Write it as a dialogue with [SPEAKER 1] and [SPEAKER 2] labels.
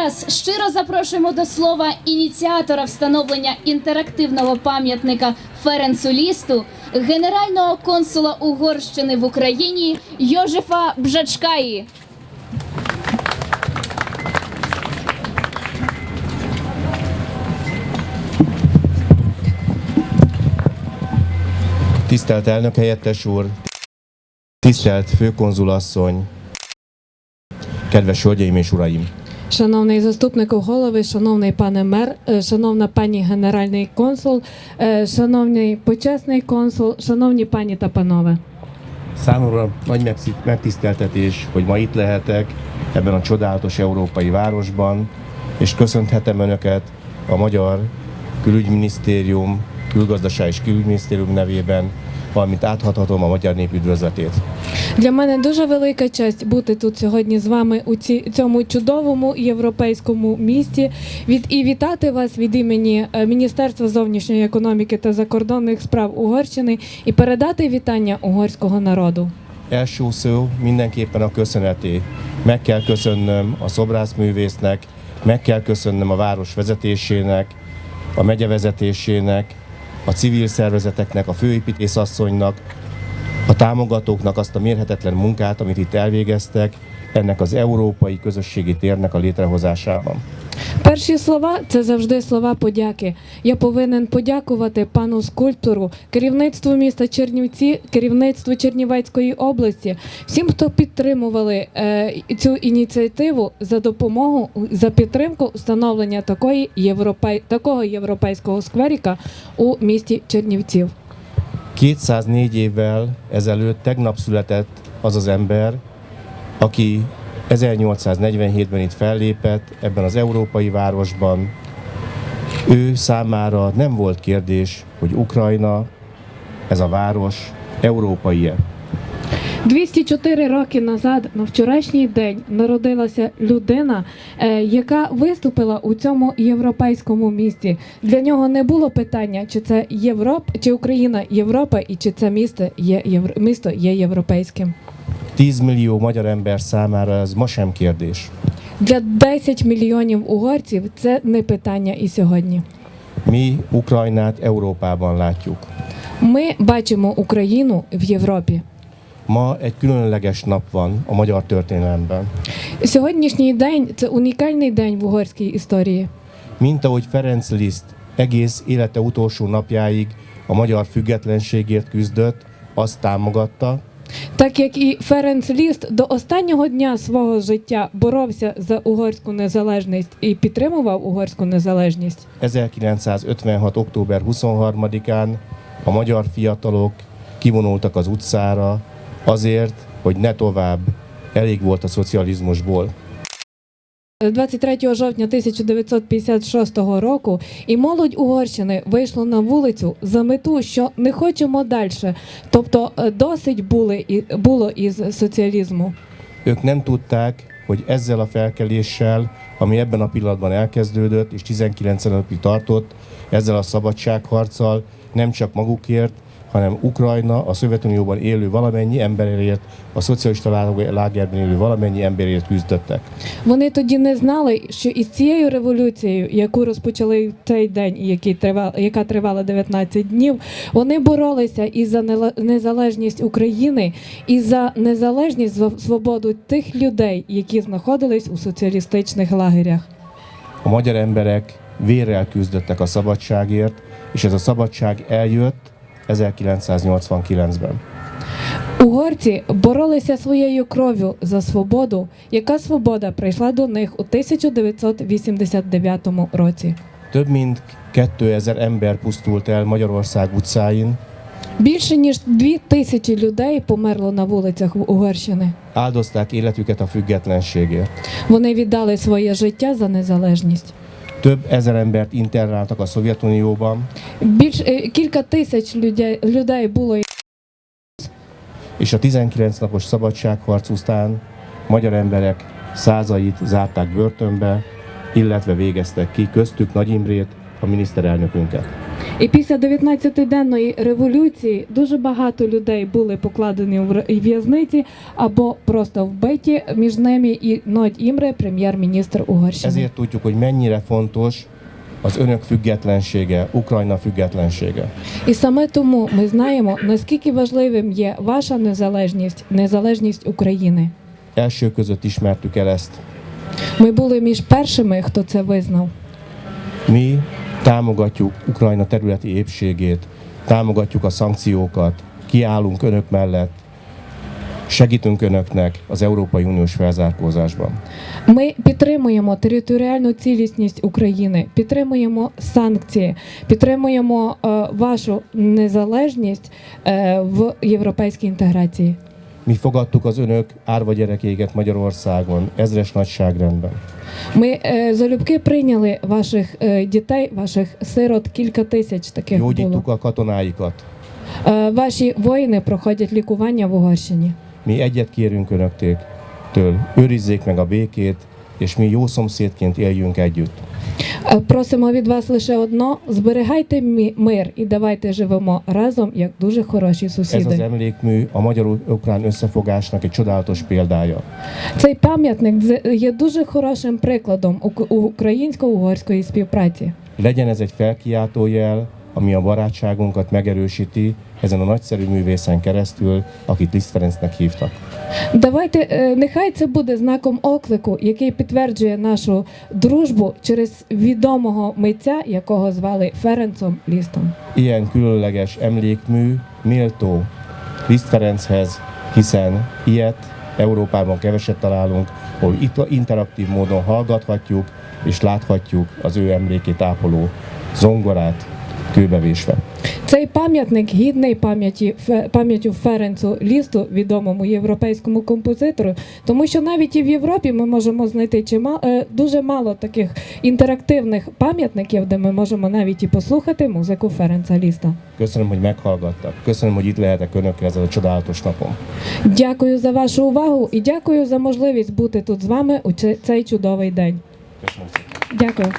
[SPEAKER 1] зараз щиро запрошуємо до слова ініціатора встановлення інтерактивного пам'ятника Ференцу Лісту, генерального консула Угорщини в Україні Йожефа Бжачкаї.
[SPEAKER 2] Tisztelt elnök helyettes úr, tisztelt főkonzulasszony, kedves hölgyeim és uraim!
[SPEAKER 3] Шановний заступнику голови, шановний пане мер, е, шановна пані генеральний консул, е, шановний почесний консул, шановні пані та панове.
[SPEAKER 2] Számomra nagy megszí- megtiszteltetés, hogy ma itt lehetek ebben a csodálatos európai városban, és köszönhetem Önöket a Magyar Külügyminisztérium, Külgazdaság és Külügyminisztérium nevében, valamint áthathatom a magyar nép üdvözletét.
[SPEAKER 3] Для мене дуже велика честь бути тут сьогодні з вами у ці, цьому чудовому європейському місті. Від і вітати вас від імені е, Міністерства зовнішньої економіки та закордонних справ Угорщини і передати вітання угорського народу.
[SPEAKER 2] Első szó mindenképpen a köszöneté. Meg kell köszönnöm a szobrászművésznek, meg kell köszönnöm a város vezetésének, a megye vezetésének, a civil szervezeteknek, a főépítészasszonynak, a támogatóknak azt a mérhetetlen munkát, amit itt elvégeztek, ennek az európai közösségi térnek a létrehozásában.
[SPEAKER 3] Перші слова це завжди слова подяки. Я повинен подякувати пану скульптору, керівництву міста Чернівці, керівництву Чернівецької області, всім, хто підтримували е, цю ініціативу за допомогу за підтримку встановлення такої європей, такого європейського скверіка у місті Чернівців.
[SPEAKER 2] 204 évvel ezelőtt tegnap született az az ember, aki 1847-ben itt fellépett ebben az európai városban. Ő számára nem volt kérdés, hogy Ukrajna, ez a város európai-e.
[SPEAKER 3] 204 роки назад, на вчорашній день, народилася людина, е, яка виступила у цьому європейському місті. Для нього не було питання, чи це Європ, чи Україна Європа, і чи це місто є місто є європейським.
[SPEAKER 2] 10 millió magyar ember számára ez ma sem kérdés.
[SPEAKER 3] Для 10 мільйонів угорців це не питання і сьогодні.
[SPEAKER 2] Mi Ukrajnát Európában látjuk.
[SPEAKER 3] Ми бачимо Україну в Європі.
[SPEAKER 2] Ma egy különleges nap van a magyar történelemben.
[SPEAKER 3] Сьогоднішній день це унікальний день в угорській історії.
[SPEAKER 2] Mint ahogy Ferenc Liszt egész élete utolsó napjáig a magyar függetlenségért küzdött, azt támogatta,
[SPEAKER 3] Так як і Ференц Ліст до останнього дня свого життя боровся за угорську незалежність і підтримував угорську незалежність.
[SPEAKER 2] 1956. október 23-án a magyar fiatalok kivonultak az utcára azért, hogy ne tovább, elég volt a szocializmusból.
[SPEAKER 3] 23 жовтня 1956 року і молодь Угорщини вийшло на вулицю за мету, що не хочемо далі. Тобто е, досить були і було із соціалізму.
[SPEAKER 2] Ők nem tudták, hogy ezzel a felkeléssel, ami ebben a pillanatban elkezdődött és 19 napig tartott, ezzel a szabadságharccal nem csak magukért, hanem Ukrajna, a Szovjetunióban élő valamennyi emberért, a szocialista lágerben élő valamennyi emberért küzdöttek.
[SPEAKER 3] Вони тоді не знали, що із цією революцією, яку розпочали в цей день, і який тривала, яка тривала 19 днів, вони боролися і за незалежність України, і за незалежність свободу тих людей, які знаходились у соціалістичних лагерях.
[SPEAKER 2] A magyar emberek vérrel küzdöttek a szabadságért, és ez a szabadság eljött 1989-ben.
[SPEAKER 3] Угорці боролися своєю кров'ю за свободу, яка свобода прийшла до них у 1989 році.
[SPEAKER 2] Több mint 2000 ember pusztult el Magyarország utcáin,
[SPEAKER 3] Більше ніж дві тисячі людей померло на вулицях Угорщини.
[SPEAKER 2] áldozták életüket a függetlenségért.
[SPEAKER 3] Вони віддали своє життя за незалежність.
[SPEAKER 2] Több ezer embert internáltak a Szovjetunióban,
[SPEAKER 3] Більш е, кілька тисяч людей, людей було
[SPEAKER 2] és a 19 napos szabadságharc után magyar emberek százait zárták börtönbe, illetve végeztek ki, köztük Nagy Imrét, a miniszterelnökünket.
[SPEAKER 3] І після 19-денної революції дуже багато людей були покладені в в'язниці або просто вбиті. Між ними і Nagy Імре, прем'єр-міністр Угорщини.
[SPEAKER 2] Ezért tudjuk, hogy mennyire fontos az önök függetlensége, Ukrajna függetlensége.
[SPEAKER 3] І саме тому ми знаємо, наскільки важливим є ваша незалежність, незалежність України.
[SPEAKER 2] Első között ismertük el ezt.
[SPEAKER 3] Ми були між першими, хто це визнав.
[SPEAKER 2] Mi támogatjuk Ukrajna területi épségét, támogatjuk a szankciókat, kiállunk önök mellett, segítünk önöknek az Európai Uniós felzárkózásban.
[SPEAKER 3] Ми підтримуємо територіальну цілісність України, підтримуємо санкції, підтримуємо е, вашу незалежність е, в європейській інтеграції.
[SPEAKER 2] Mi fogadtuk az önök árva gyerekéket Magyarországon, ezres nagyságrendben.
[SPEAKER 3] Ми е, залюбки прийняли ваших е, дітей, ваших сирот, кілька тисяч таких було.
[SPEAKER 2] Gyógyítjuk a katonáikat.
[SPEAKER 3] Е, ваші воїни проходять лікування в Угорщині.
[SPEAKER 2] Mi egyet kérünk önöktől, őrizzék meg a békét, és mi jó szomszédként éljünk együtt.
[SPEAKER 3] Е, Просимо від вас лише одно: зберігайте мир і давайте живемо разом як дуже хороші
[SPEAKER 2] Ez az
[SPEAKER 3] сусіди.
[SPEAKER 2] emlékmű a magyar-ukrán összefogásnak egy csodálatos példája.
[SPEAKER 3] Цей пам'ятник є дуже хорошим прикладом українсько-угорської співпраці.
[SPEAKER 2] Legyen ez egy felkiáltójel, ami a barátságunkat megerősíti ezen a nagyszerű művészen keresztül, akit Liszt Ferencnek hívtak.
[SPEAKER 3] Давайте е, нехай це буде знаком оклику, який підтверджує нашу дружбу через відомого митця, якого звали Ференцом Лістом.
[SPEAKER 2] Ilyen különleges emlékmű méltó Liszt Ferenchez, hiszen ilyet Európában keveset találunk, ahol itt interaktív módon hallgathatjuk és láthatjuk az ő emlékét ápoló zongorát kőbevésve.
[SPEAKER 3] Цей пам'ятник гідний пам'яті пам'яттю Ференцу Лісту, відомому європейському композитору, тому що навіть і в Європі ми можемо знайти чимало дуже мало таких інтерактивних пам'ятників, де ми можемо навіть і послухати музику Ференца Ліста.
[SPEAKER 2] Köszönöm, hogy meghallgattak. Köszönöm, hogy itt lehetek önökkel ezen a csodálatos napon.
[SPEAKER 3] Дякую за вашу увагу і дякую за можливість бути тут з вами у цей чудовий день. Дякую.